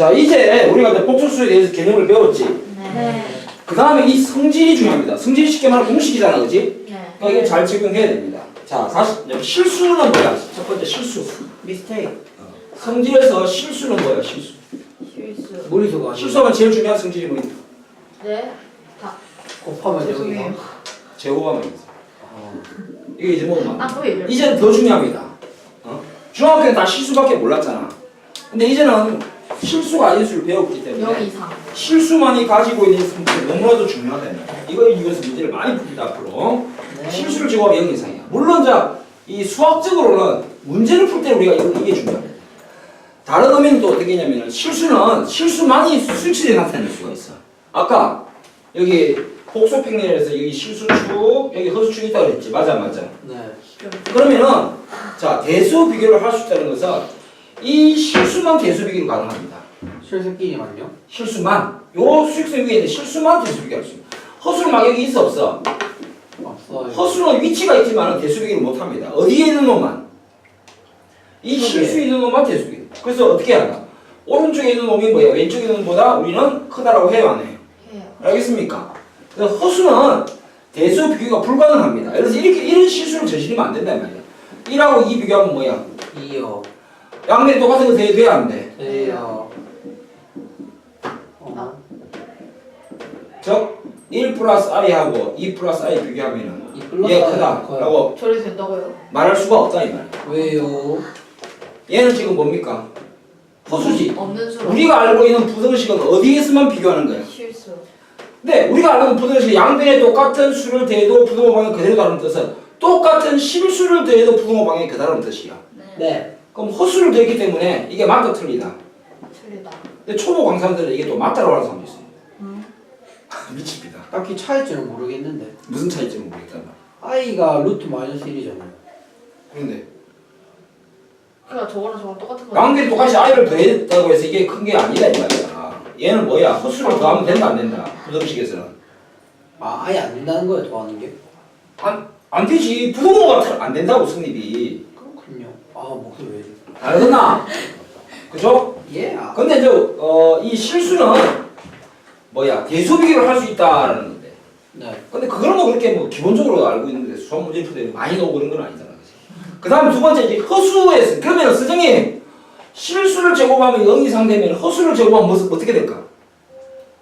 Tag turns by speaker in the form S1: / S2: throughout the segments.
S1: 자 이제 우리가 이제 복소수에 대해서 개념을 배웠지.
S2: 네.
S1: 그 다음에 이 성질이 중요합니다. 성질이 쉽게 말하면 공식이잖아, 그지?
S2: 네.
S1: 그러니까 이게 잘 적용해야 됩니다. 자, 다시 여기 실수는 뭐야? 첫 번째 실수.
S3: 미스테이크
S1: 성질에서 실수는 뭐야? 실수.
S2: 실수.
S3: 무리수가
S1: 실수하면 제일 중요한 성질이 뭐야?
S2: 네. 다.
S3: 곱하면
S2: 죄송해요.
S3: 여기서
S1: 제곱하면 있어. 이게 이제 뭐
S2: 아, 보여요.
S1: 이제는 더 중요합니다. 어? 중학교는 다 실수밖에 몰랐잖아. 근데 이제는 실수가 아닌 수를 배웠기 때문에
S2: 0 이상.
S1: 실수만이 가지고 있는 성질이 너무나도 중요하다. 이거에 이유에서 문제를 많이 풉니다 앞으로.
S3: 네.
S1: 실수를 제곱하면 0 이상이야. 물론 자, 이 수학적으로는 문제를 풀 때 우리가 이거, 이게 중요합니다. 다른 의미는 또 어떻게 했냐면 실수는 실수만이 수치에 나타낼 수가 있어. 아까 여기 복소 평면에서 여기 실수축, 여기 허수축이 있다고 그랬지. 맞아, 맞아.
S3: 네
S1: 그러면은 자 대수 비교를 할 수 있다는 것은 이 실수만 대수 비교로 가능합니다.
S3: 실수끼리만요?
S1: 실수만 요 수익성 위에 있는 실수만 대수 비교할 수 있습니다. 허수는 막 여기 있어 없어?
S3: 없어요
S1: 허수는 위치가 있지만 대수 비교를 못 합니다. 어디에 있는 놈만 이. 실수 있는 놈만 대수 비교. 그래서 어떻게 하나? 오른쪽에 있는 놈이 뭐야? 왼쪽에 있는 놈보다 우리는 크다라고 해요, 안 해요?
S2: 해요.
S1: 알겠습니까? 그래서 허수는 대수 비교가 불가능합니다. 그래서 이렇게 이런 실수를 저지르면 안 된단 말이야. 1하고 2 비교하면 뭐야?
S3: 2요
S1: 양면이 똑같은 거 돼야 돼야 안 돼.
S3: 세요 어
S1: 즉, 1 플러스 i하고 2 플러스 i 비교하면은
S3: 이 플러스
S1: 얘
S3: 아이가
S1: 크다. 라고
S2: 저리 된다고요?
S1: 말할 수가 없다 이 말이야.
S3: 왜요?
S1: 얘는 지금 뭡니까? 허수지.
S2: 없는 수로.
S1: 우리가 알고 있는 부등식은 어디에서만 비교하는 거야?
S2: 실수.
S1: 근데 우리가 알고 있는 부등식은 양변에 똑같은 수를 대도 부등호 방향이 그대로 다른 뜻은 똑같은 실수를 대도 부등호 방향이 그다른 뜻이야.
S2: 네.
S3: 네
S1: 그럼 허수를 대기 때문에 이게 맞다 틀리다.
S2: 틀리다.
S1: 근데 초보 강사들은 이게 또 맞다라고 하는 사람도 있어요.
S2: 음.
S1: 미칩니다.
S3: 딱히 차이점은 모르겠는데
S1: 무슨 차이점을 모르겠단 말이야.
S3: i가 루트 마이너스 1이잖아요
S1: 그런데
S2: 그러니까 저거랑 저거랑 똑같은 거.
S1: 관계 똑같이 i를 더했다고 해서 이게 큰 게 아니다 이 말이야. 얘는 뭐야? 허수를 더하면 된다 안 된다? 부등식에서는
S3: 아 아예 안 된다는 거예요 더하는 게?
S1: 안, 안 되지. 부등호가 터- 안 된다고 성립이.
S3: 아 목소리 왜 이래
S1: 알겠나? 그죠?
S3: 예 아,
S1: 근데 이제 어, 이 실수는 뭐야? 대소비교를 할 수 있다라는 건데.
S3: 네
S1: 근데 그거는 뭐 그렇게 뭐 기본적으로 알고 있는데 수학 문제 풀 때 많이 나오고 그런 건 아니잖아. 그 다음에 두 번째 이제 허수에서 그러면 선생님 실수를 제곱하면 0 이 상 되면 허수를 제곱하면 뭐, 어떻게 될까?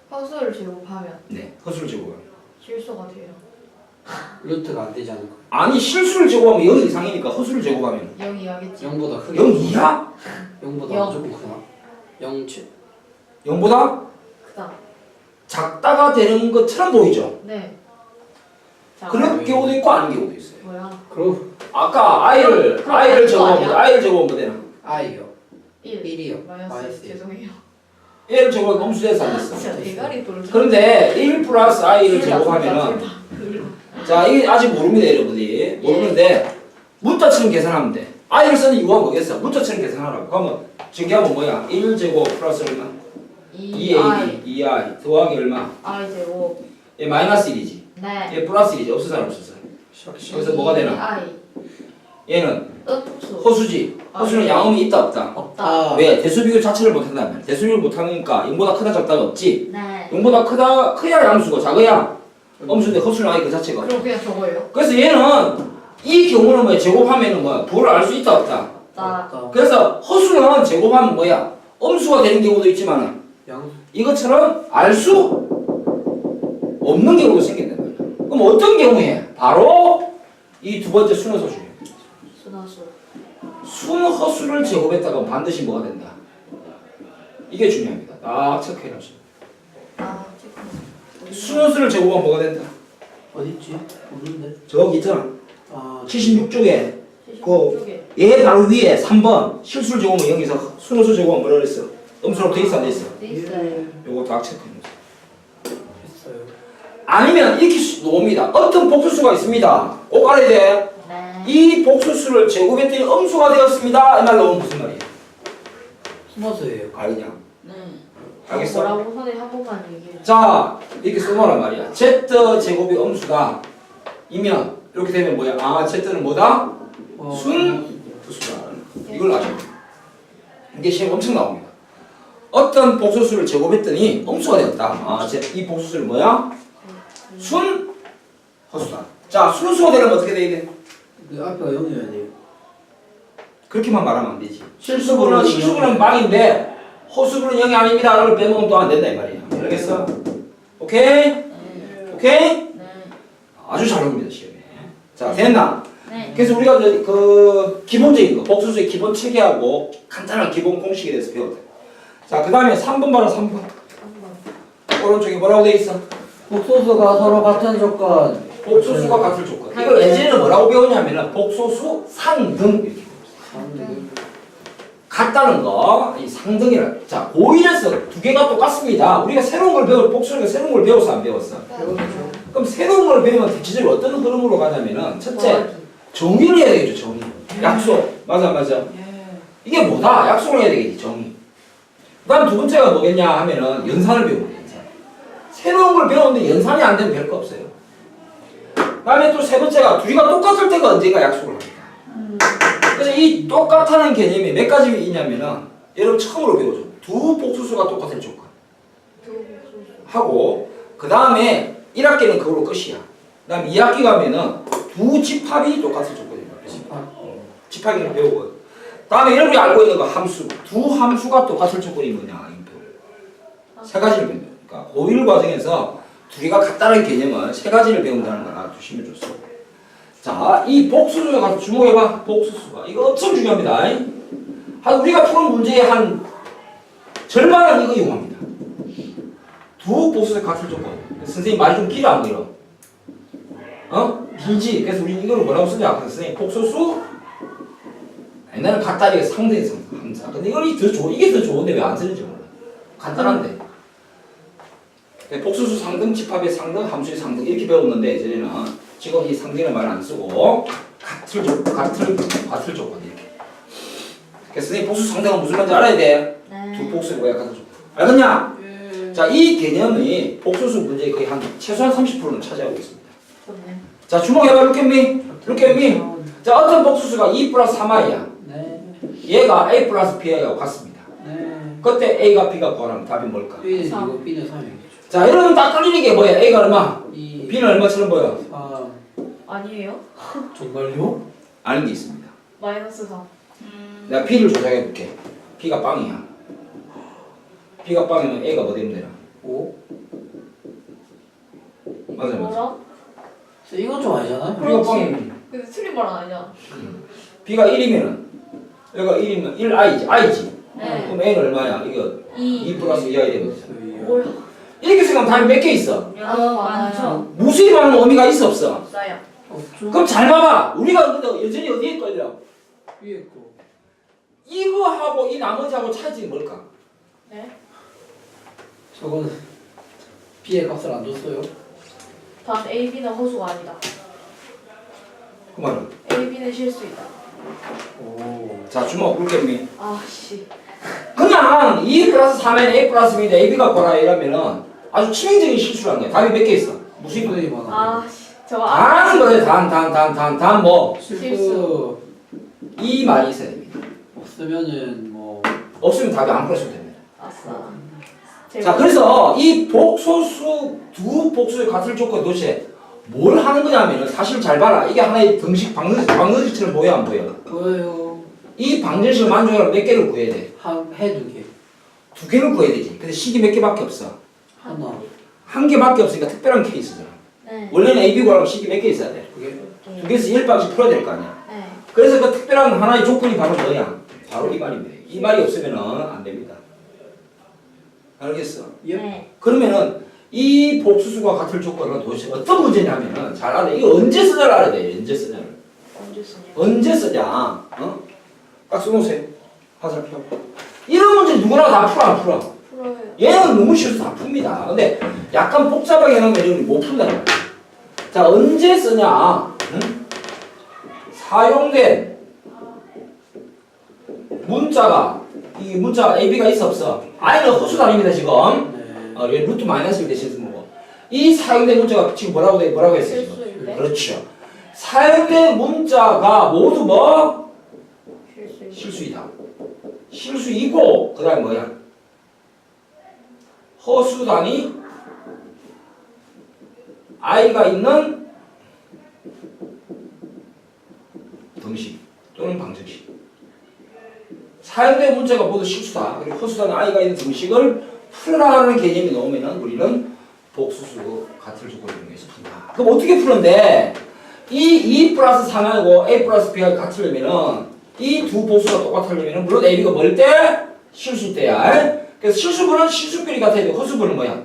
S2: 허수를 제곱하면
S1: 네, 허수를 제곱하면.
S2: 실수가 돼요.
S3: 루트가 안 되지 않을까
S1: 아니 실수를 제곱하면 0 이상이니까 허수를 제곱하면
S2: 0 이하겠지.
S3: 0보다 크게
S1: 0 이하?
S3: 0보다
S2: 영.
S3: 조금 크나? 0 7
S1: 0보다
S2: 그다음.
S1: 작다가 되는 것처럼 보이죠?
S2: 네. 자.
S1: 그런 경우도 있고 아닌 경우도 있어요.
S2: 뭐야?
S3: 그럼
S1: 아까 i를
S2: 그럼
S1: i를
S2: 아닌 거
S1: 제곱하면
S2: 아니야?
S1: 제곱하면 뭐 되나?
S3: i요
S2: 1.
S3: 1이요
S2: 마이너스.
S3: 마이너스 일.
S2: 죄송해요.
S1: 얘를 제곱하면 음수돼서 안 됐어.
S2: 진짜 대가리 돌.
S1: 그런데 1 플러스 i를 제곱하면 은 자 이게 아직 모릅니다 여러분들이. 모르는데 문자처럼 계산하면 돼. i를 쓰는 이유가 뭐겠어. 문자처럼 계산하라고. 그러면 증기하면 뭐야? 1제곱 플러스 얼마?
S2: 2
S1: 2ab 2i 더하기 얼마?
S2: i 제곱.
S1: 얘 마이너스 1이지.
S2: 네.
S1: 얘 플러스 1이지. 없어 사람 없어서. 여기서 뭐가 되나?
S2: i.
S1: 얘는
S2: 음수.
S1: 허수지. 허수는
S2: 아,
S1: 양음이 있다 없다?
S2: 없다.
S3: 아.
S1: 왜? 대수비교 자체를 못한다는 말이야. 대수비교를 못하니까 0보다 크다 작다가 없지?
S2: 네.
S1: 0보다 크다 커야 양수고 작아야 허수는 아예 그 자체가.
S2: 그럼 그냥 저거예요.
S1: 그래서 얘는 이 경우는 뭐야 제곱하면은 뭐야? 부를 알 수 있다 없다?
S2: 나.
S3: 없다.
S1: 그래서 허수는 제곱하면 뭐야? 음수가 되는 경우도 있지만
S3: 양.
S1: 이것처럼 알 수 없는 경우도 말이야 그럼 어떤 경우에? 바로 이 두 번째 순허수 중에.
S2: 순화수.
S1: 순허수를 제곱했다가 반드시 뭐가 된다? 이게 중요합니다. 딱 체크해 놓으시면.
S2: 아, 체크.
S1: 순허수를 제곱하면 뭐가 된다
S3: 어딨지? 없는데
S1: 저기 있잖아
S3: 아
S1: 76쪽에 그-
S2: 쪽에.
S1: 얘 바로 위에 3번 실수를 제곱하면 0에서 순호수 제곱하면 뭐라 그랬어? 음수로 돼 있어 안 돼 있어?
S2: 돼 있어요.
S1: 요거 다 체크해 놓으세요
S3: 했어요
S1: 아니면 이렇게 수- 나옵니다 어떤 복수수가 있습니다 꼭 알아야 돼
S2: 네.
S1: 이 복수수를 제곱했더니 음수가 되었습니다 이 말 나오면 무슨 말이에요?
S3: 숨어서예요
S1: 알겠냐?
S2: 네.
S1: 알겠어?
S2: 뭐라고 선생님 한 번만 얘기해.
S1: 자 이렇게 써놓으란 말이야 z 제곱이 음수다 이면 이렇게 되면 뭐야? 아 z는 뭐다?
S3: 어,
S1: 순? 수수다 이걸 돼 이게 시험 엄청 나옵니다 어떤 복소수를 제곱했더니 음수가 되었다. 아, 제- 이 복소수를 뭐야? 순 허수다. 자, 순수가 되려면 어떻게 돼야 돼?
S3: 그 앞에가 0이어야 돼요.
S1: 그렇게만 말하면 안 되지.
S3: 실수분은
S1: 실수분은 실수분은 망인데 허수분은 0이 아닙니다. 라고 빼먹으면 또 안 된다 이 말이야. 알겠어? 오케이?
S2: 네.
S1: 오케이?
S2: 네.
S1: 아주 잘 옵니다 시험에. 자, 됐나?
S2: 네.
S1: 그래서 우리가 이제 그 기본적인 거, 복수수의 기본 체계하고 간단한 기본 공식에 대해서 배웠다. 자, 그 다음에 3번 봐라, 3번. 오른쪽에 뭐라고 돼 있어?
S3: 복소수가 서로 같은 조건.
S1: 복소수가 같을 조건. 이걸 예전에는 뭐라고 배웠냐면은 복소수 상등 이렇게.
S3: 상등.
S1: 같다는 거, 이 상등이라. 자, 고1에서 두 개가 똑같습니다. 우리가 새로운 걸 배워, 복수니까 새로운 걸 배웠어, 안 배웠어?
S3: 배웠죠.
S1: 그럼 새로운 걸 배우면 대체적으로 어떤 흐름으로 가냐면은, 첫째. 정의를 해야 되겠죠, 정의. 약속. 맞아, 맞아. 이게 뭐다? 약속을 해야 되겠지, 정의. 그 다음 두 번째가 뭐겠냐 하면은, 연산을 배우는 연산. 새로운 걸 배우는데 연산이 안 되면 별거 없어요. 그 다음에 또 세 번째가, 둘이가 똑같을 때가 언젠가 약속을. 그래서 이 똑같다는 개념이 몇 가지 있냐면은, 여러분 처음으로 배우죠. 두 복수수가 똑같은 조건. 하고 그 다음에 1학기는 그걸로 끝이야. 그 다음 2학기 가면은 두 집합이 똑같은 조건입니다.
S3: 집합.
S1: 집합을 배우고 다음에 여러분이 알고 있는 거 함수 두 함수가 똑같은 조건이 뭐냐 세 가지를 배운다. 그러니까 고1 과정에서 둘이가 같다는 개념을 세 가지를 배운다는 걸 알아두시면 좋습니다. 자, 이 복수수가 가서 주목해봐. 복수수가 이거 엄청 중요합니다. 한 우리가 푸는 문제의 한 절반은 이거 이용합니다. 두 복수의 같을 조건. 선생님 말이 좀 길어 안 길어? 어? 길지. 그래서 우리 이걸 뭐라고 쓰냐? 그래서 선생님 복소수 옛날에 같다리가 상대의 상 항상. 근데 이걸 더 좋, 이게 더 좋은데 왜 안 쓰는지 몰라. 간단한데. 네, 복수수 상등, 집합의 상등, 함수의 상등 이렇게 배웠는데 예전에는 지금 이 상등이라는 말안 쓰고 같을 조, 같을 같을 조건 이렇게. 그래서 선생님 복수 상등은 무슨 말인지 알아야 돼. 두
S2: 네.
S1: 복수의 뭐야 같은 조건. 알겠냐? 자, 이 개념이 복소수 문제의 거의 한 최소한 30%는 차지하고 있습니다.
S2: 좋네.
S1: 자, 주목해봐. Look at me. Look at me. 자, 어떤 복수수가 2 플러스 3i야.
S3: 네.
S1: 얘가 A 플러스 B가 같습니다.
S3: 네.
S1: 그때 A가 B가 구하라면 답이 뭘까?
S3: B는
S2: 삼.
S3: 이거 B는 3이겠죠.
S1: 자, 여러분 딱 걸리는 게 뭐야? A가 얼마?
S3: 2,
S1: B는 얼마처럼 보여?
S3: 4.
S2: 아니에요?
S3: 정말요?
S1: 아는 게 있습니다.
S2: 마이너스 3.
S1: 내가 B를 조작해 볼게. B가 빵이야. B가 빵이면 A가 뭐 되면 되나?
S3: 5.
S1: 맞아요, 맞아요.
S2: 뭐라?
S3: 이건 좀 아니잖아요.
S1: B가
S2: 그렇지.
S1: 빵이면
S2: 근데 틀린 말 아니야.
S1: B가 1이면은 여기가 1이면 1i지, i지.
S2: 네.
S1: 그럼 A는 얼마야? 이거
S2: 2.
S1: 2 플러스 2i 되면 되잖아.
S2: 뭐야?
S1: 이렇게 생각하면 답이 몇 개 있어?
S2: 아, 많죠.
S1: 무수히 많은 의미가 있어 없어?
S2: 없어요.
S3: 없죠?
S1: 그럼 잘 봐봐. 우리가 근데 여전히 어디에 걸려?
S3: 위에 거.
S1: 이거하고 이 나머지하고 차이점이 뭘까?
S2: 네.
S3: 저건 B의 값을 안 줬어요.
S2: 단 A, B는 허수가 아니다.
S1: 그 말은.
S2: A, B는 실수이다.
S3: 오.
S1: 자, 주먹 굵겠니?
S2: 아, 씨.
S1: 그냥 2 플러스 3은 A 플러스 B인데 AB가 거라 이러면은 아주 치명적인 실수를 한 거야. 답이 몇 개 있어? 무슨 거?
S3: 무수히 많아.
S2: 아, 씨. 저거 아,
S1: 단은 거예요. 단, 단, 단, 단, 단 뭐?
S3: 실수.
S1: 이 말이 있어야 됩니다.
S3: 없으면은 뭐
S1: 없으면 답이 안 풀어주면 됩니다.
S2: 아싸.
S1: 자, 그래서 이 복소수, 두 복수의 같을 조건 도대체 뭘 하는 거냐면은 사실 잘 봐라. 이게 하나의 등식 방정식, 방정식처럼 보여 안 보여?
S3: 뭐예요?
S1: 이 방정식을 만족하려면 몇 개를 구해야 돼?
S3: 한 해두 개.
S1: 두 개를 구해야 되지. 근데 식이 몇 개밖에 없어.
S3: 하나.
S1: 한 개밖에 없으니까 특별한 케이스잖아.
S2: 네.
S1: 원래는 A, B 구하려면 식이 몇 개 있어야 돼?
S3: 그게
S1: 두 개에서 1방씩 풀어야 될 거 아니야.
S2: 네.
S1: 그래서 그 특별한 하나의 조건이 바로 뭐냐? 바로 이 말입니다. 이 말이 없으면은 안 됩니다. 알겠어?
S3: 예.
S2: 네.
S1: 그러면은 이 복수수가 같을 조건은 도대체 어떤 문제냐면은 잘 알아. 이거 언제 쓰냐를 알아야 돼. 언제 쓰냐를.
S2: 언제 쓰냐?
S1: 언제 쓰냐? 어? 딱 써놓으세요. 화살표. 이런 문제 누구나 다 풀어 안 풀어? 얘는 너무 쉬워서 다 풉니다. 근데 약간 복잡하게 해놓으면 여러분이 못 거야. 자, 언제 쓰냐? 응? 사용된 문자가 이 문자 AB가 있어 없어? I는 허수단입니다 지금.
S3: 네.
S1: 어, 얘 루트 마이너스 대신 쓰는 거고. 이 사용된 문자가 지금 뭐라고 돼? 뭐라고 했어요 지금? 그렇죠. 사용된 문자가 모두 뭐? 실수이다. 실수이고 그다음 뭐야? 허수단이 i가 있는 등식 또는 방정식. 사용된 문제가 모두 실수다. 그리고 허수단에 i가 있는 등식을 풀어라는 개념이 나오면은 우리는 복수수 같을 조건을 이용해서 푼다. 그럼 어떻게 푸는데 이2 플러스 3하고 a 플러스 b가 같으려면은 이 두 복수가 똑같으려면은 물론 a, b가 멀 때 실수 때야. 그래서 실수분은 실수끼리 같아야 돼. 허수분은 뭐야?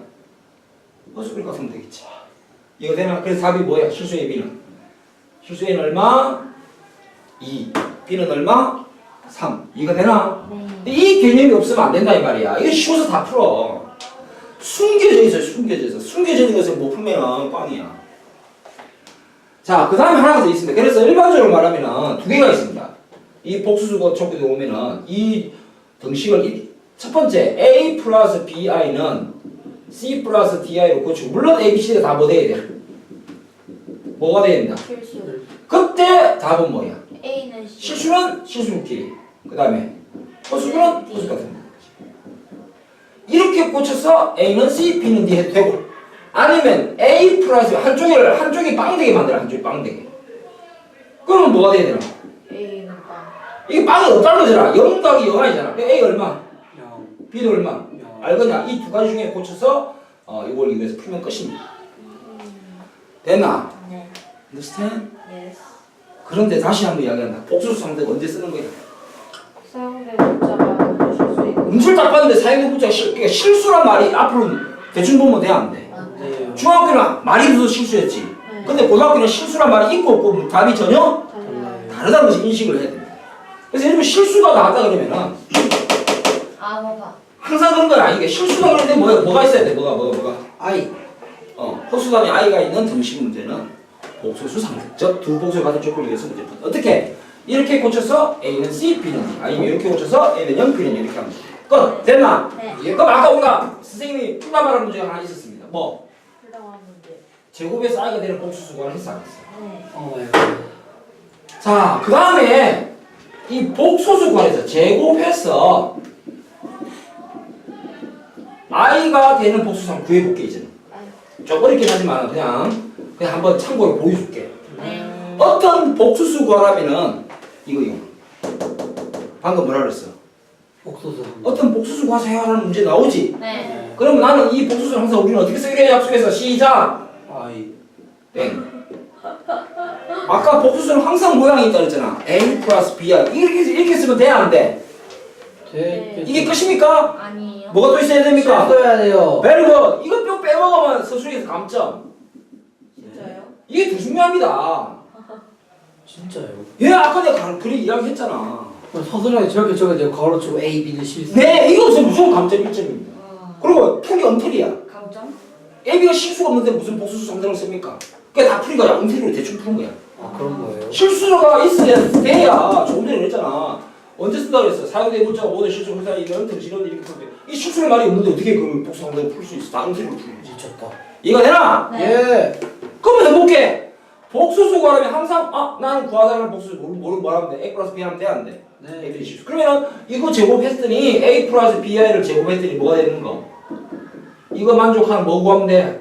S1: 허수끼리 같으면 되겠지. 이거 되나? 그래서 답이 뭐야? 실수 a, b는 실수 a는 얼마? 2. b는 얼마? 3. 이거 되나?
S2: 네.
S1: 근데 이 개념이 없으면 안 된다 이 말이야. 이거 쉬워서 다 풀어. 숨겨져 있어, 숨겨져 있어. 숨겨져 있는 것을 못 풀면은 꽝이야. 자, 그 다음에 하나가 더 있습니다. 그래서 일반적으로 말하면은 두 개가 있습니다. 이 복수수거 촉구에 오면은 이 등식을 이- 첫 번째 a 플러스 bi는 c 플러스 di로 고치고 물론 a, b, c가 다뭐 돼야 돼? 뭐가 돼야 된다?
S2: 실수.
S1: 그때 답은 뭐야?
S2: A는 C.
S1: 실수는 실수끼리 그 다음에 허수는 허수 같은 거 이렇게 고쳐서 A는 C, B는 D 해도 되고 아니면 A 플러스 한쪽을 한쪽이 빵되게 만들어 한쪽이 빵되게 그러면 뭐가 돼야 되나?
S2: A는 빵.
S1: 이게 빵이 없다는 거잖아 0 더하기 0 아니잖아 A 얼마?
S3: 영.
S1: B도 얼마?
S3: 영.
S1: 알거냐? 이 두 가지 중에 고쳐서 어, 이걸 이용해서 풀면 끝입니다 됐나?
S2: 네.
S1: understand?
S2: Yes.
S1: 그런데 다시 한번 이야기한다 복수수 상대가 언제 쓰는 거야?
S2: 사용된 문자가 실수 있고.
S1: 문제를 딱 봤는데 문자가 실, 그러니까 실수란 말이 앞으로 대충 보면 돼, 안 돼?
S2: 아,
S3: 네.
S1: 중학교는 말이 있어서 실수했지.
S2: 네.
S1: 근데 고등학교는 실수란 말이 있고 없고 뭐 답이 전혀
S2: 달라요.
S1: 다르다는 것을 인식을 해야 됩니다. 그래서 예를 들면 실수가 나왔다 그러면은
S2: 아, 봐봐.
S1: 항상 그런 건 아니게 실수가 그런데 뭐가, 뭐가 있어야 돼? 뭐가, 뭐가, 뭐가.
S3: I.
S1: 어, 허수단에 i가 있는 등식 문제는 복소수 상대. 즉두 복수가 같은 조건을 위해서 문제 푼다. 어떻게? 이렇게 고쳐서 A는 C, B는 D. 아니면 이렇게 고쳐서 A는 0, B는 이렇게 하면 돼. 끝! 됐나?
S2: 네.
S1: 예, 그럼 아까 우리가 선생님이 풀다 말한 문제가 하나 있었습니다. 뭐?
S2: 풀다운 문제.
S1: 제곱에서 i가 되는 복수수관을 했어 안 했어?
S2: 네.
S3: 어, 예.
S1: 자, 그 다음에 이 복소수관에서 제곱해서 i가 되는 복수수관 구해볼게 이제는. 좀 어렵긴 하지만 그냥 그냥 한번 참고로 보여줄게.
S2: 네.
S1: 어떤 복수수관하면은 이거 이거. 방금 뭐라 그랬어?
S3: 옥수수.
S1: 어떤 복수수관 해결하는 문제 나오지?
S2: 네.
S1: 그럼 나는 이 복수수를 항상 우리는 어떻게 쓰기로 해 약속해서 시작.
S3: I.
S1: 땡. 아까 복수수는 항상 모양이 있다 그랬잖아. A 플러스 B야. 이렇게, 이렇게 쓰면 돼, 안 돼?
S3: 돼.
S1: 이게 끝입니까?
S2: 아니에요.
S1: 뭐가 또 있어야 됩니까?
S3: 써야 돼요.
S1: 베르고 이거 뼈 빼먹으면 서술에서 감점.
S2: 진짜요?
S1: 이게 더 중요합니다.
S3: 진짜요.
S1: 얘 아까 내가 가- 그래 이야기했잖아.
S3: 그럼 서술형이 저렇게 적어야 돼요. 걸어주고 A, B는 실수.
S1: 네, 이거 무슨 무조건 감점 1점입니다.
S2: 와.
S1: 그리고 풀이 엉터리야.
S2: 감점?
S1: AB가 실수가 없는데 무슨 복수수 성장을 씁니까? 그게 다 풀이가 엉터리로 대충 푸는 거야.
S3: 아, 그런 거예요?
S1: 실수가 있어야 돼야 조금 전에 그랬잖아. 언제 쓴다 그랬어? 사용된 문자가 모든 실수 회사 이런 등식은 이렇게 쓰는데 이 실수의 말이 없는데 어떻게 그 복수 성장을 풀수 있어? 푸는 거지.
S3: 미쳤다.
S1: 이해가 되나?
S2: 네.
S3: 예.
S1: 그러면 해볼게. 복수수 구하려면 항상 아 나는 구하다는 복수 모르 모르 뭐하면 돼? A 플러스 B 하면 돼 안 돼?
S3: 네.
S1: 실수. 그러면 이거 제곱했더니 A 플러스 BI를 제곱했더니 뭐가 되는 거? 이거 만족하는 뭐 구하면 돼?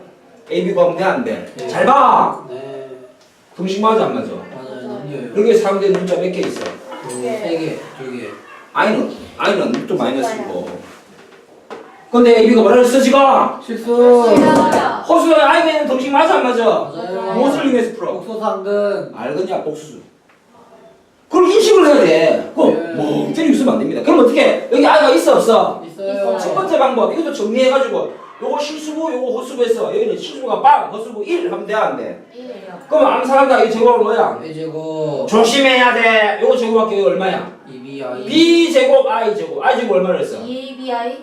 S1: A, B 구하면 돼 안 돼?
S3: 네.
S1: 잘 봐.
S3: 네.
S1: 등식 맞아 안 맞아?
S3: 맞아요. 넘겨요.
S1: 여기에 사용된 문자 몇 개 있어?
S3: 두 개, 세 개, 두 개.
S1: I는 I는 또 마이너스고. 근데 A, B가 뭐라 그랬어 지금?
S3: 실수.
S1: 허수의 I는 등식 맞아 안 맞아? 무엇을 이용해서 풀어?
S3: 옥수수 상근.
S1: 알겠냐 복수. 그걸 인식을 해야 돼. 그거
S3: 네.
S1: 뭐 때리고 있으면 안 됩니다. 그럼 어떻게? 여기 I가 있어 없어?
S3: 있어요.
S1: 첫 번째 방법 이것도 정리해가지고 요거 실수부 요거 허수부에서 여기는 실수부가 빵 허수부 1 하면 돼안 돼?
S2: 1이요.
S1: 그럼 암살한다 이 제곱은 뭐야?
S3: A 제곱.
S1: 조심해야 돼. 요거 제곱할게 이거 얼마야?
S3: 2B, I.
S1: B 제곱 I 제곱 I 제곱 얼마를 했어?
S2: EBI?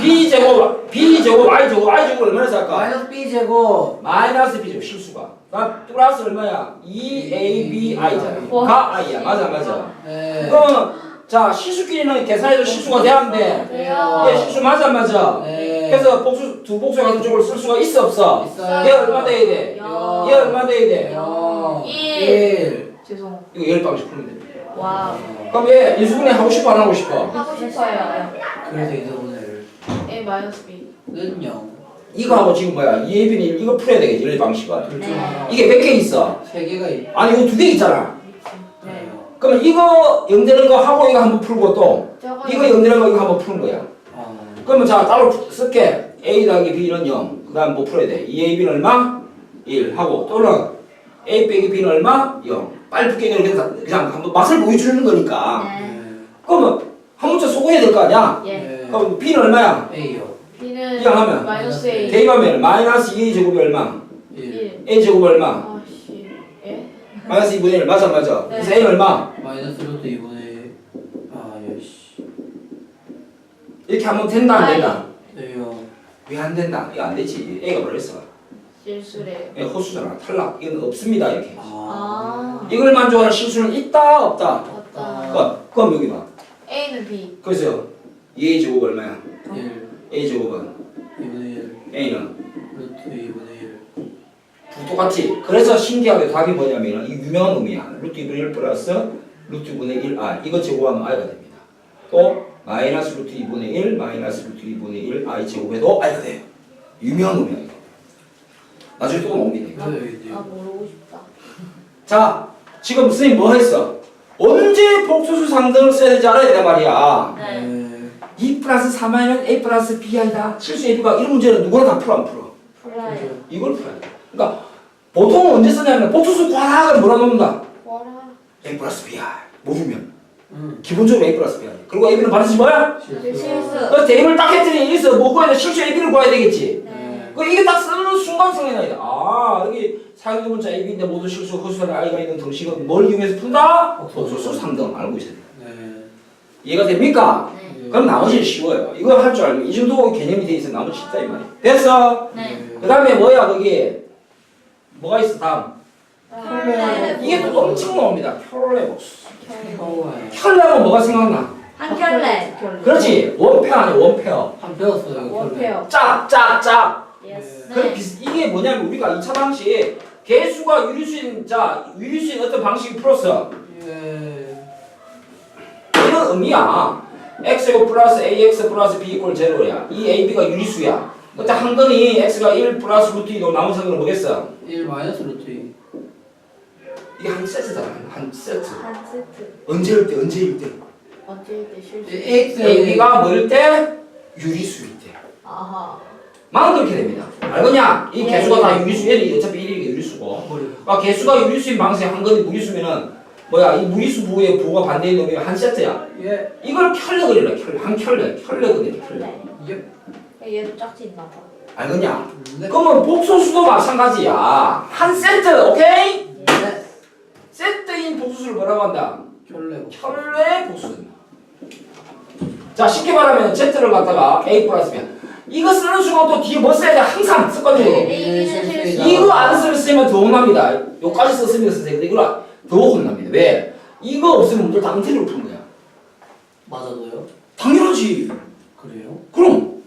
S1: B 제곱 B 제곱 I 제곱 I 제곱 얼마를 했어 아까?
S3: 마이너스 B 제곱.
S1: 마이너스 B 제곱 실수가 나 플러스 얼마야? 2ABI잖아
S2: 와.
S1: 가 I야 맞아 맞아
S3: 네.
S1: 그러면 자 실수끼리는 계산해도 실수가 돼야 안 돼?
S2: 돼요.
S1: 얘 실수 맞아 안 맞아?
S3: 네.
S1: 그래서 복수 두 복수 같은 쪽을 쓸 수가 있어 없어?
S3: 있어요.
S1: 얘 얼마 돼야 돼?
S2: 영.
S1: 얘 얼마 돼야 돼?
S3: 영.
S2: 일.
S3: 일.
S2: 죄송.
S1: 이거 열 방식 풀면 돼
S2: 와우.
S1: 그럼 얘 인수분해 하고 싶어 안 하고 싶어?
S2: 하고 싶어요.
S3: 그래서 이제 오늘
S2: A 마이너스 B.
S3: 는 0.
S1: 이거 하고 지금 뭐야 2AB는 1 이거 풀어야 되겠지 일 방식은
S3: 둘중
S2: 네.
S3: 하나.
S1: 이게 몇 개 있어?
S3: 세 개가 있.
S1: 아니 이거 두 개 있잖아
S2: 네.
S1: 그러면 이거 0 되는 거 하고 이거 한번 풀고 또
S2: 저거
S1: 이거 0 되는 거 이거 한번 푸는 거야
S3: 아.
S1: 그러면 자 따로 쓸게 a 더하기 b는 0. 그 다음 뭐 풀어야 돼. 2ab는 얼마? 1 하고 또는 a 빼기 b는 얼마? 0. 빨리 풀게 그냥, 그냥 한번 맛을 보여주는 거니까.
S2: 네.
S1: 그러면 한 문자 소거해야 될 거 아니야?
S2: 예.
S3: 네.
S1: 그럼 b는 얼마야?
S3: a요.
S2: b는
S1: 이왕 하면
S2: 마이너스 a.
S1: 대입하면 마이너스 2 제곱이 얼마?
S3: 예.
S2: 1.
S1: a 제곱 얼마?
S2: 아씨. 예?
S1: 마이너스 2분의 1 맞아 맞아.
S2: 네.
S1: 그래서 a 얼마?
S3: 마이너스 루트 2분의 1.
S1: 이렇게 하면 된다 안 된다?
S3: 네요.
S1: 왜 안 된다? 이거 안 되지 A가 뭐랬어?
S2: 실수래요.
S1: 이거 호수잖아 탈락 이건 없습니다 이렇게
S3: 아.
S2: 아.
S1: 이걸 만족하는 실수는 있다 없다?
S2: 맞다.
S1: 그럼, 그럼 여기 봐
S2: A는 B.
S1: 그래서 2A 제곱 얼마야?
S3: 1.
S1: A 제곱은
S3: 2분의 1.
S1: A는
S3: 루트 2분의 1.
S1: 똑같이 그래서 신기하게 답이 뭐냐면 이 유명한 놈이야 루트 2분의 1 플러스 루트 2분의 1i 이거 제곱하면 i가 됩니다 또 마이너스 루트 2분의 1 마이너스 루트 2분의 1 i 제곱해도 i가 돼요 유명한 놈이야 이거 나중에 또 나옵니다 이거.
S3: 그래서 여기
S2: 아 모르고 싶다.
S1: 자 지금 선생님 뭐 했어? 언제 복수수 상등을 써야 되는지 알아야 된단 말이야
S2: 네.
S3: 네.
S1: 2 플러스 3i는 a 플러스 bi다 실수 AB가 이런 문제는 누구나 다 풀어 안 풀어?
S2: 풀어요.
S1: 이걸 풀어야 돼 그러니까 보통 언제 쓰냐면 복수수 과학을 뭐라 놓는다?
S2: 뭐라?
S1: a 플러스 bi 모르면
S3: 음.
S1: 기본적으로 a 플러스 bi 그리고 ab는 반드시 뭐야?
S3: 실수.
S2: 실수.
S1: 그래서 대입을 딱 했더니 여기서 뭐 구해야 돼? 실수 ab를 구해야 되겠지
S2: 네.
S1: 그 이게 딱 쓰는 순간 돼. 아 여기 사용자 문자 ab인데 모두 실수 허수아비 i가 있는 등식은 뭘 이용해서 푼다? 복수수 상등 알고 있어야 돼
S3: 네.
S1: 이해가 됩니까?
S2: 네.
S1: 그럼 나머지는 쉬워요. 이거 할 줄 알면 이 정도 개념이 돼 있어 나머지 쉽다 이 말이야. 됐어?
S2: 네.
S1: 그 다음에 뭐야 거기 뭐가 있어 다음?
S2: 혈내.
S1: 이게 또 엄청 나옵니다. 복수.
S3: 처음에
S1: 혈내하면 뭐가 생각나?
S2: 한결내.
S1: 그렇지 원페어 아니야 원페어.
S3: 한 배웠어요.
S2: 원페어.
S1: 짝 짝 짝.
S2: 예스.
S1: 그
S2: 네.
S1: 비슷 이게 뭐냐면 우리가 2차 방식 개수가 유리수인 자 유리수인 어떤 방식이 풀었어.
S3: 예.
S1: 이런 의미야. x제곱 플러스 ax 플러스 b 이꼴 제로야. 이 ab가 유리수야. 그때 한 건이 x가 1 플러스 루트 2고 나머지 한 건은 뭐겠어?
S3: 1 마이너스 루트 2.
S1: 이게 한 세트잖아. 한 세트.
S2: 한 세트.
S1: 언제일 때 언제일 때.
S2: 언제 때 실수?
S1: ab가 뭐일 때? 유리수일 때.
S2: 아하.
S1: 만 그렇게 됩니다. 알겠냐? 이
S2: 예,
S1: 개수가
S2: 예.
S1: 다 유리수, 얘는 어차피 1이 유리수고. 아, 개수가 유리수인 방식에 한 건이 무리수면은 뭐야? 이 무리수 부호의 부호가 반대인 놈이 한 세트야.
S3: 예.
S1: 이걸 켤레 그리라. 켤레. 한 켤레. 켤레 그리라. 켤레.
S2: 네.
S3: 예.
S2: 얘도 짝지 있나 봐.
S1: 알겠냐?
S3: 네.
S1: 그러면 복소수도 마찬가지야. 한 세트, 오케이?
S3: 네.
S1: 세트인 복수수를 뭐라고 한다?
S3: 켤레.
S1: 켤레 복수입니다. 자, 쉽게 말하면 Z를 갖다가 A 플러스 B. 이거 쓰는 순간 또 뒤에 뭐 써야 돼? 항상 습관적으로.
S2: A는 실수.
S1: 이거 안 쓸- 쓰면 더 혼납니다. 요까지 썼으면 선생님 이거 더 혼납니다. 왜? 이거 없으면 다 은퇴로 푸는 거야.
S3: 맞아도요?
S1: 당연하지.
S3: 그래요?
S1: 그럼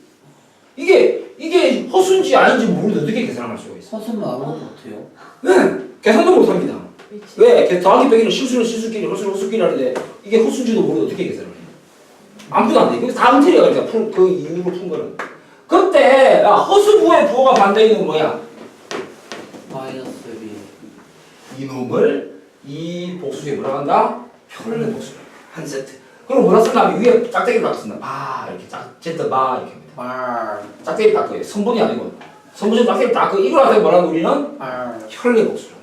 S1: 이게 이게 허수인지 아닌지 모르는데 어떻게 계산할 수가 있어?
S3: 서슴은 아무것도 못해요.
S1: 왜? 계산도 못합니다. 왜? 그 더하기 빼기는 실수는 실수끼리 허수는 허수끼리 하는데 이게 허수인지도 모르고 어떻게 계산을 해? 아무도 안 돼. 다 은퇴야 그러니까 푼, 그 이유로 푼 거는. 그때 야, 허수부의 부호가 반대인 건 뭐야?
S3: 마이너스 B.
S1: 이놈을 이 복수에 뭐라 한다? 혈내 복수 한 세트. 그럼 뭐라 쓴다? 위에 짝대기를 딱 쓴다. 바 이렇게 짝 제트 바 이렇게 합니다.
S3: 말.
S1: 짝대기 딱 그게 선분이 아니고 선분이 짝대기 딱 그 이걸 갖다 뭐라 우리는 복수를.
S3: 음.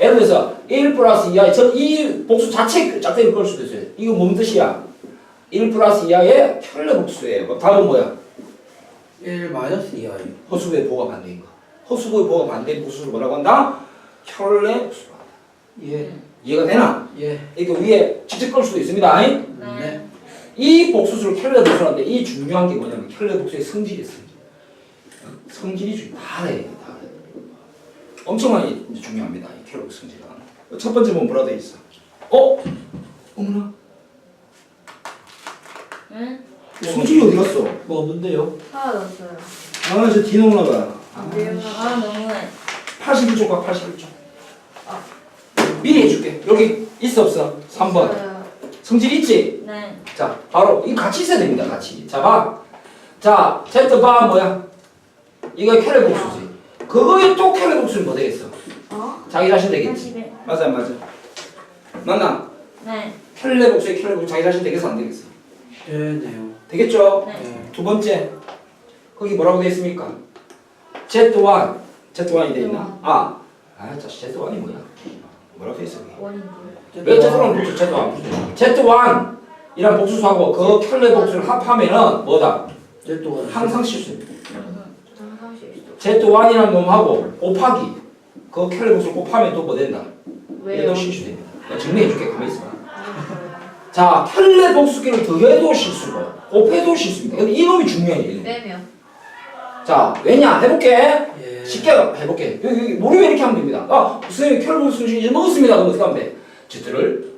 S1: 예를 들어서 1 플러스 2하 저이 복수 자체 짝대기를 걸 수도 있어요. 이거 뭔 뜻이야? 1 플러스 2하의 혈내 복수예요. 그럼 답은 뭐야?
S3: 1 마이너스 2i.
S1: 허수부의 보호가 반대인 거. 허수부의 보호가 반대인 복수를 뭐라고 한다? 혈내 복수라.
S3: 예.
S1: 이해가 되나?
S3: 예.
S1: 이거 위에 직접 끌 수도 있습니다.
S2: 네.
S3: 네.
S1: 이 복수수를 켈레 복수하는데 이 중요한 게 뭐냐면 켈레 복수의 성질이 성질. 성질이 중- 다 알아야 돼요. 다 알아야 돼요. 엄청 많이 이제 중요합니다. 이 복수 성질은. 첫 번째 본 뭐라 돼 있어? 어? 어머나.
S2: 응?
S1: 성질이 어디 갔어?
S3: 뭐 없는데요?
S2: 사라졌어요.
S1: 아, 저 뒤넘나 봐.
S2: 안 돼요. 아 너무해.
S1: 81쪽 가 81쪽. 미리 해줄게. 여기 있어 없어? 3번.
S2: 있어요.
S1: 성질 있지?
S2: 네.
S1: 자, 바로 이 같이 있어야 됩니다. 같이. 자, 봐. 자, Z바 뭐야? 이거 켈레 복수지. 그거에 또 켈레 복수는 뭐 되겠어?
S2: 어?
S1: 자기 자신 되겠지. 맞아, 맞아. 맞나?
S2: 네.
S1: 켈레 복수에 켈레 복수 자기 자신 되겠어, 안 되겠어?
S3: 되네요.
S1: 되겠죠?
S2: 네.
S3: 네.
S1: 두 번째. 거기 뭐라고 돼 있습니까? Z1. Z1이 돼 있나? 아. 아, 자, Z1이 뭐야? 뭐라고 돼 있어? 여기?
S2: 원인.
S1: 왜 Z1은 붙여? Z1 붙여. Z1 이란 복수수하고 그 켈레 복수를 합하면은 뭐다?
S3: 제또가
S1: 항상 실수입니다.
S2: 실수.
S1: Z1이라는 놈하고 곱하기 그 켈레 복수를 곱하면 또 뭐 된다?
S2: 왜요?
S1: 얘도 실수됩니다. 내가 증명해줄게. 가만히 있어봐. 자, 켈레 복수기를 더해도 실수고 곱해도 실수입니다. 근데 이 놈이 중요해. 이 놈.
S2: 빼면.
S1: 자, 왜냐? 해볼게.
S3: 예.
S1: 쉽게 해볼게. 여기, 여기 모르면 이렇게 하면 됩니다. 아, 선생님 켈레 복수 이제 먹었습니다. 그럼 어떻게 하면 돼? Z를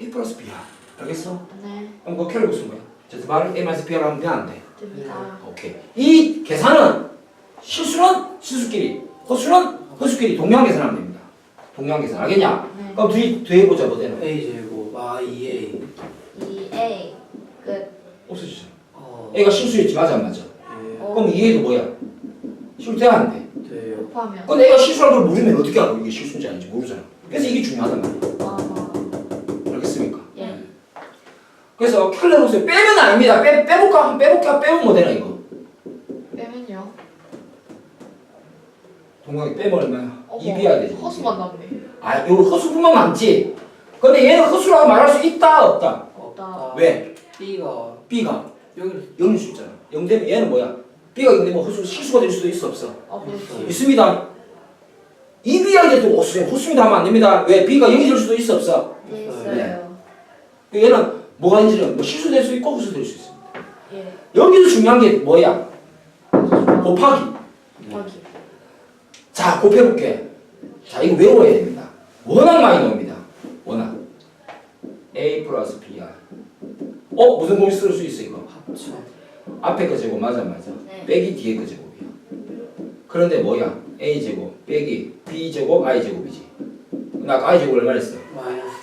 S1: A 플러스 B야. 알겠어?
S2: 네.
S1: 그럼 그 켈레 복수는 뭐야? Z 바를 A 마이너스 B라고 하면 돼? 안 돼?
S2: 됩니다.
S1: 오케이. 이 계산은 실수는 실수끼리, 허수는 허수끼리 동양 계산하면 됩니다. 동양 계산 알겠냐?
S2: 네.
S1: 그럼 뒤 뒤에 보자 뭐 되는?
S3: A 제곱 아 2A
S2: 2A. 끝.
S1: 없어지잖아.
S3: 어.
S1: A가 실수였지 맞아 안 맞아?
S3: 예.
S2: 어.
S1: 그럼 2A도 뭐야? 실수 돼야 안 돼?
S3: 돼요.
S2: 곱하면.
S1: 근데 A가 실수라는 걸 모르면 어떻게 알고 이게 실수인지 아닌지 모르잖아. 그래서 이게 중요하단 말이야.
S2: 아.
S1: 알겠습니까?
S2: 예.
S1: 그래서 켈레로스 빼면 아닙니다. 빼 빼볼까? 빼볼까? 빼면 뭐 되나 이거?
S2: 빼면요.
S1: 동강이 빼면 얼마야? 2B야 되지.
S2: 허수만 남네.
S1: 아, 요 허수분만 많지. 근데 얘는 허수라고 말할 수 있다 없다.
S2: 없다.
S1: 왜?
S3: B가
S1: B가
S3: 여기
S1: 0일 수 있잖아. 0 되면 얘는 뭐야? B가 0 되면 허수 실수가 될 수도 있어 없어?
S2: 어, 그렇지.
S1: 있습니다. 2B하게 또 허수, 허수입니다 하면 안 됩니다. 왜? B가 0이 될 수도 있어 없어?
S2: 네,
S1: 네.
S2: 있어요.
S1: 얘는 뭐가 있는지는 뭐 실수될 수 있고 허수될 수 있습니다.
S2: 예.
S1: 여기서 중요한 게 뭐야? 곱하기.
S2: 곱하기.
S1: 자, 곱해볼게. 자, 이거 외워야 됩니다. 워낙 많이 나옵니다. 워낙. A 플러스 BR. 어? 무슨 공식 쓸 수 있어, 이거?
S3: 합쳐
S1: 앞에 거 제곱 맞아, 맞아.
S2: 네.
S1: 빼기 뒤에 거 제곱이야. 그런데 뭐야? A 제곱 빼기 B 제곱 I 제곱이지. 나 I 제곱 얼마 했어?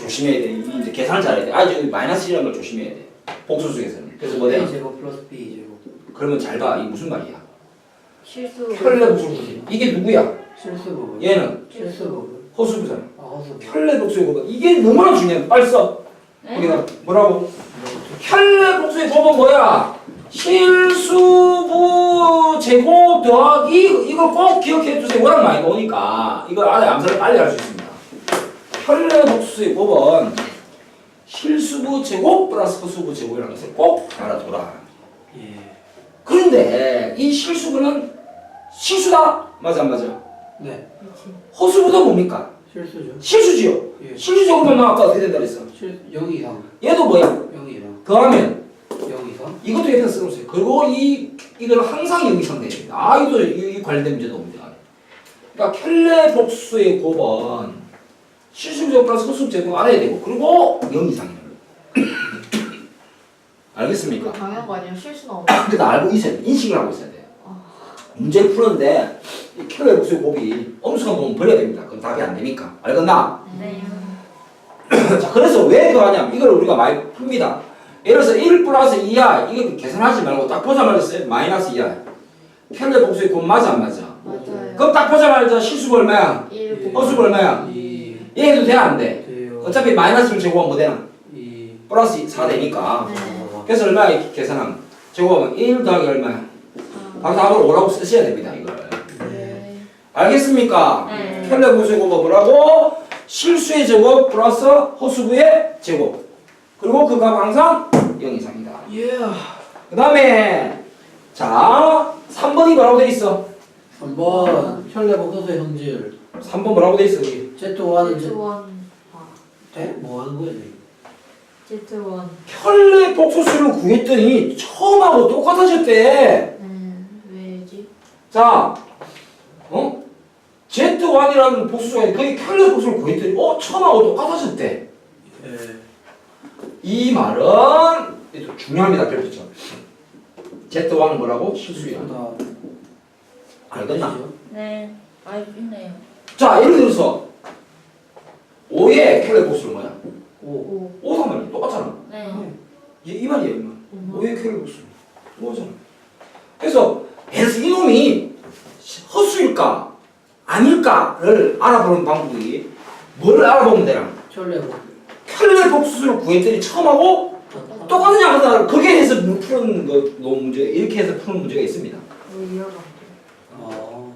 S1: 조심해야 돼. 이 이제 계산을 잘해야 돼. I 제곱이 마이너스라는 걸 조심해야 돼. 복수수 계산. 그래서 뭐 돼?
S3: A 제곱 플러스 B 제곱
S1: 그러면 잘 봐. 이게 무슨 말이야?
S2: 실수.
S1: 혈레 복수지. 이게 누구야?
S3: 실수 부분
S1: 얘는
S3: 실수 부분
S1: 허수부잖아.
S3: 아 허수 부분
S1: 혈레 복수의 곱은 이게 너무나 중요해. 빨리 써.
S2: 네.
S1: 여기다 뭐라고? 혈레 복수의 곱은 뭐야? 실수부 제곱 더하기 이걸 꼭 기억해 주세요. 워낙 많이 나오니까 이걸 안에 암살을 빨리 할 수 있습니다. 혈레 복수의 곱은 실수부 제곱 플러스 허수부 제곱이라는 것을 꼭 알아둬라.
S3: 예
S1: 그런데 이 실수부는 실수다. 맞아 안 맞아?
S3: 네.
S1: 허수부도 뭡니까?
S3: 실수죠
S1: 실수지요.
S3: 예
S1: 실수 제곱은 나 아까 어떻게 된다 그랬어?
S3: 실 0 이상
S1: 얘도 뭐야?
S3: 0 이상
S1: 더하면
S3: 0 이상
S1: 이것도 옆에서 써놓으세요. 그리고 이 이걸 항상 여기 상대입니다 아, 이도 이, 이 관련된 문제도 옵니다. 그러니까 켈레 복수의 곱은 실수 제곱 플러스 허수 제곱 알아야 되고 그리고 0 이상이에요. 알겠습니까?
S2: 이거 당연한 거 아니야? 실수 나오면.
S1: 근데 나 알고 있어야 돼. 인식을 하고 있어야 돼. 문제를 푸는데 이 켈레 복수의 곱이 엄청난 돈 벌려야 됩니다. 그건 답이 안 되니까. 알겠나?
S2: 네.
S1: 자, 그래서 왜 이거 하냐? 이걸 우리가 많이 풉니다. 예를 들어서 1 플러스 2야. 이거 계산하지 말고 딱 보자마자 써요. 마이너스 2야. 켈레 복수의 곱 맞아 안 맞아?
S2: 맞아요.
S1: 그럼 딱 보자마자 실수가 얼마야?
S2: 1
S3: 예.
S1: 허수가 얼마야? 2얘 해도 돼? 안 돼?
S3: 돼요
S1: 어차피 마이너스를 제곱하면 뭐 되나?
S3: 2
S1: 플러스 4 되니까.
S2: 네.
S1: 그래서 얼마야? 계산하면. 제곱하면 1 더하기 얼마야? 바로 답을 5라고 쓰셔야 됩니다. 이걸.
S2: 네.
S1: 알겠습니까?
S2: 네.
S1: 켈레 복수의 곱은 뭐라고? 실수의 제곱 플러스 허수부의 제곱. 그리고 그 값 항상 0 이상이다. 예그 다음에 자 3번이 뭐라고 돼 있어?
S3: 3번 혈레복 허수의 성질
S1: 3번 뭐라고 돼 있어 여기?
S3: Z1은 Z
S2: Z1. 아.
S3: 에? 뭐 하는 거야 지금
S2: Z1.
S1: 혈레 복소수를 구했더니 처음하고 똑같아졌대
S2: 네. 왜지?
S1: 자 어? Z1이라는 복수가 있는데 그게 혈레 복수를 구했더니 어 처음하고 똑같아졌대 예이 말은 중요합니다 별표죠 Z1은 뭐라고? 실수야
S3: 보다
S1: 알겠나?
S2: 네. 아, 있네요.
S1: 자 예를 들어서 5의 혈레 복수는 뭐야?
S3: 5
S2: 5.
S1: 5 3말이 똑같잖아
S2: 네.
S1: 이, 이 말이에요 이 말.
S2: 음.
S1: 5의 혈레 복수 뭐잖아 그래서 들어서 이놈이 허수일까 아닐까를 알아보는 방법이 뭐를 알아보면 되나?
S3: 혈내 복수.
S1: 혈내 복수를 구했더니 처음 하고 똑같느냐 안 하나 그게 해서 푸는 거논 문제 이렇게 해서 푸는 문제가 있습니다.
S2: 왜 이어가?
S3: 어.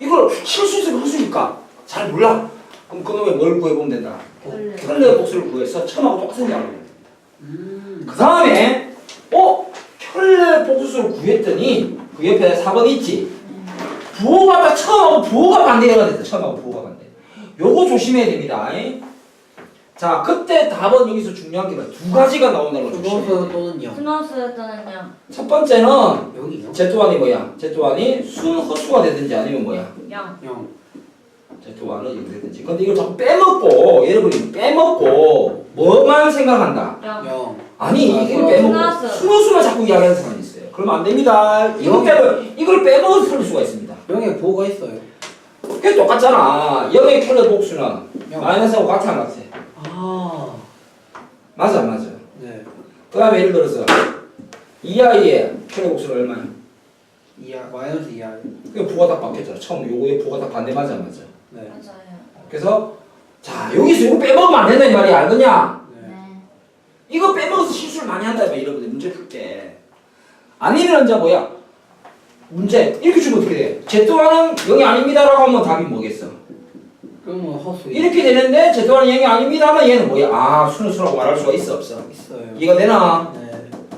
S1: 이걸 실수있을까 허수일까 잘 몰라. 그럼 그놈의 뭘 구해보면 된다.
S2: 혈내
S1: 복수를 구해서 처음하고 알아보면 된다.
S3: 음.
S1: 그 다음에 어? 혈내 복수를 구했더니 그 옆에 4번 있지? 부호가 딱 처음하고 부호가 반대가 됐다. 처음하고 부호가 반대. 요거 조심해야 됩니다. 자, 그때 답은 여기서 중요한 게 뭐야? 두 가지가 나온다는 거 조심해.
S3: 분호수 또는 영.
S2: 스노스였다는요.
S1: 첫 번째는
S3: 여기요?
S1: Z1이 뭐야? Z1이 순 허수가 되든지 아니면 뭐야?
S2: 영.
S3: 영.
S1: Z1은 이렇게 되든지. 근데 이걸 자꾸 빼먹고 여러분이 빼먹고 뭐만 생각한다?
S2: 영.
S3: 영.
S1: 아니
S3: 아,
S1: 이걸. 빼먹고 순허수만 자꾸 이야기하는 사람이 있어요. 그러면 안 됩니다. 이걸 빼먹 이걸 수가 있습니다.
S3: 영에 보호가 있어요.
S1: 그게 똑같잖아. 0의 켈러 복수는
S3: 영.
S1: 마이너스하고 같아 안 같아?
S3: 아.
S1: 맞아 안 맞아.
S3: 네.
S1: 그 다음에 예를 들어서 이 아이의 켈러 복수는 얼마야?
S3: 이하 마이너스 이하.
S1: 그 부가 딱 바뀌었잖아. 처음 요거의 부가 딱 반대 맞아 안 맞아?
S3: 네.
S2: 맞아요.
S1: 그래서 자 여기서 이거 빼먹으면 안 된다 이 말이야 알겠냐?
S3: 네.
S2: 네.
S1: 이거 빼먹어서 실수를 많이 한다 이 여러분들 문제 풀 때. 아니면 이제 뭐야? 문제 이렇게 주면 어떻게 돼? Z1은 0이 아닙니다라고 하면 답이 뭐겠어?
S3: 그러면 허수.
S1: 이렇게 되는데 Z1은 0이 아닙니다 하면 얘는 뭐야? 아 순수라고 말할 수가 있어 없어?
S3: 있어요.
S1: 이해가 되나?
S3: 네.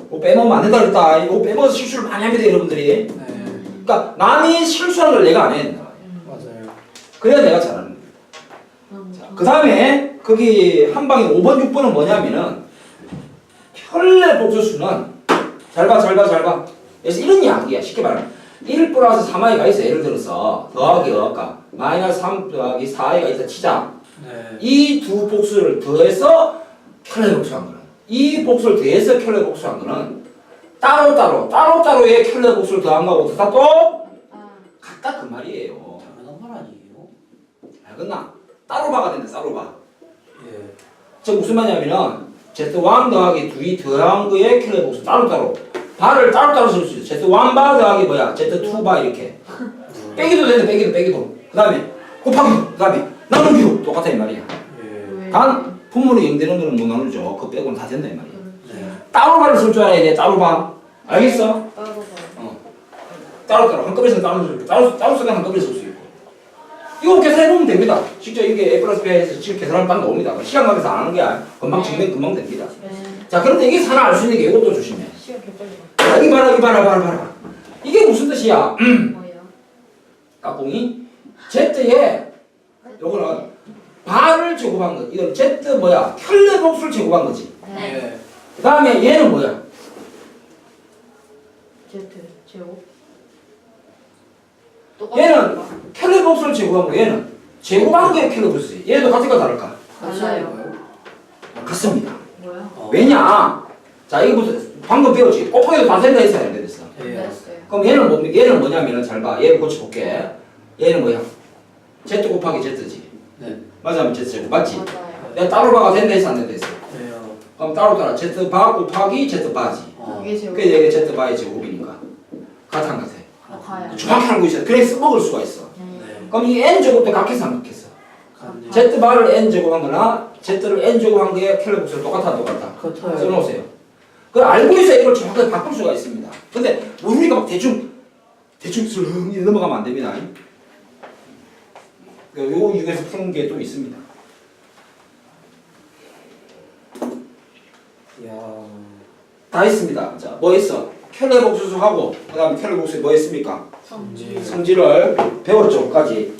S1: 이거 빼먹으면 안 된다 그랬다. 이거 빼먹어서 실수를 많이 합니다 여러분들이.
S3: 네.
S1: 그러니까 남이 실수하는 걸 내가 안 해.
S3: 맞아요.
S1: 그래야 내가 잘하는 거야.
S2: 음.
S1: 그 다음에 거기 한 방에 5번 6번은 뭐냐면은 혈내 복수수는 잘 봐 잘 봐 잘 봐. 그래서 이런 이야기야 쉽게 말하면 1 플러스 3i가 있어 예를 들어서 더하기 어까 마이너스 3 더하기 4i가 있어 치자
S3: 네.
S1: 이 두 복수를 더해서 혈내 복수한 거는 이 복수를 더해서 혈내 복수한 거는 따로따로 따로따로의 혈내 복수를 더한 거하고 다또
S2: 아.
S1: 같다 그 말이에요
S3: 당연한 말 아니에요?
S1: 알겠나? 따로 봐가 된다 따로 봐
S3: 예.
S1: 저 무슨 말이냐면은 Z1 더하기 2이 더한 거에 킬러 복수 따로따로 바를 따로따로 쓸 수 있어 Z1 바 더하기 뭐야? Z2 바 이렇게. 빼기도 되는데 빼기도 빼기도. 그 다음에 곱하기도 그 다음에 나누기도 똑같아 이 말이야.
S3: 예.
S2: 왜?
S1: 단 분모로 0되는 거는 못 나누죠. 그거 빼고는 다 된다 이 말이야.
S3: 네.
S1: 따로 바를 쓸 줄 알아야 돼 따로 봐 알겠어?
S2: 따로 봐.
S1: 따로따로 한꺼번에 쓰면 따로 쓸 따로 따로 쓰면 한꺼번에 쓸 수 있고. 이거 계산해보면 됩니다. 직접 이게 A 플러스 B에서 지금 계산하면 딱 나옵니다. 시간 관계에서 안 하는 게 금방 증명 금방 됩니다.
S2: 네.
S1: 자 그런데 이게 하나 알 수 있는 게 이것도 조심해
S2: 시간 개빨리
S1: 여기 봐라 여기 봐라 봐라 봐라. 이게 무슨 뜻이야?
S2: 뭐예요?
S1: 까꿍이? Z에 요거는 바를 제곱한 거 이건 Z 뭐야? 혈내 복수를 제곱한 거지.
S2: 네.
S3: 예.
S1: 그 다음에 얘는 뭐야?
S2: 제트 제곱.
S1: 얘는 혈내 복수를 제곱한 거 얘는. 제곱한 거에 혈내 복수지 얘도 같을까 다를까?
S3: 같이 달라요.
S1: 같습니다.
S2: 뭐야?
S3: 어.
S1: 왜냐? 자 이거 무슨 방금 배웠지 곱하기도 다 된다 했어야 안 됐어
S3: 예.
S2: 됐어요.
S1: 그럼 얘는 뭡니까 얘는 뭐냐면은 잘 봐 얘를 고쳐볼게 얘는 뭐야 Z 곱하기 Z지
S3: 네.
S1: 맞아 Z 제곱 맞지
S2: 맞아요.
S1: 내가 따로 바가 된다 했어 안 된다 했어
S3: 그래요.
S1: 그럼 따로 따라 Z 바 곱하기 Z 바지
S3: 어.
S2: 이게 제곱.
S1: 그게 얘가 Z 바의 제곱이니까 같아 안 같아
S2: 같아요.
S1: 정확히 알고 있어 그래 써먹을 수가 있어
S2: 네.
S3: 네.
S1: 그럼 이 N 제곱도 각해서 안 각해서
S3: 같네.
S1: Z 바를 N 제곱한 거나 Z를 N 제곱한 거에 킬러 복수를 똑같아 안 똑같아
S3: 같아요.
S1: 써놓으세요 그걸 알고 있어야 이걸 정확하게 바꿀 수가 있습니다 근데 모르니까 막 대충 대충 슬렁 넘어가면 안 됩니다 요 유에서 푸는 게또 있습니다
S3: 이야.
S1: 다 있습니다 자뭐 있어 켈러 복수하고 그 다음에 켈러 복수에 뭐 했습니까
S2: 성질.
S1: 성질을 배웠죠 까지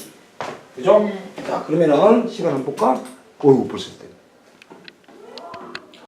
S1: 그죠?
S2: 네.
S1: 자 그러면은 시간 한번 볼까? 어이구 벌써 됐다